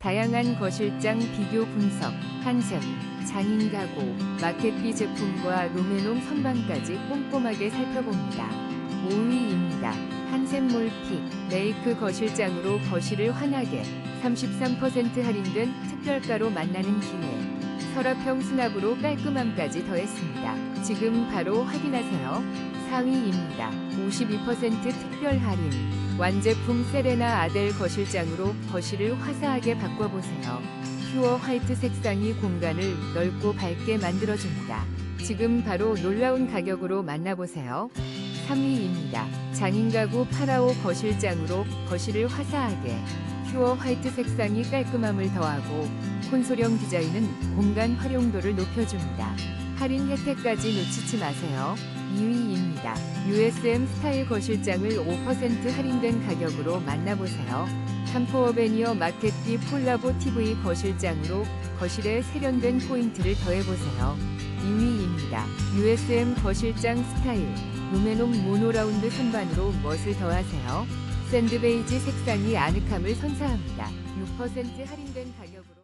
다양한 거실장 비교 분석, 한샘, 장인 가구, 마켓비 제품과 루메놈 선반까지 꼼꼼하게 살펴봅니다. 5위입니다. 한샘몰픽 메이크 거실장으로 거실을 환하게 33% 할인된 특별가로 만나는 기회. 서랍형 수납으로 깔끔함까지 더했습니다. 지금 바로 확인하세요. 4위입니다. 52% 특별 할인. 완제품 세레나 아델 거실장으로 거실을 화사하게 바꿔보세요. 퓨어 화이트 색상이 공간을 넓고 밝게 만들어줍니다. 지금 바로 놀라운 가격으로 만나보세요. 3위입니다. 장인 가구 파라오 거실장으로 거실을 화사하게 퓨어 화이트 색상이 깔끔함을 더하고 콘솔형 디자인은 공간 활용도를 높여줍니다. 할인 혜택까지 놓치지 마세요. 2위입니다. USM 스타일 거실장을 5% 할인된 가격으로 만나보세요. 삼포어 베니어 마켓비 폴라보 TV 거실장으로 거실에 세련된 포인트를 더해보세요. 2위입니다. USM 거실장 스타일 루메놈 모노라운드 선반으로 멋을 더하세요. 샌드베이지 색상이 아늑함을 선사합니다. 6% 할인된 가격으로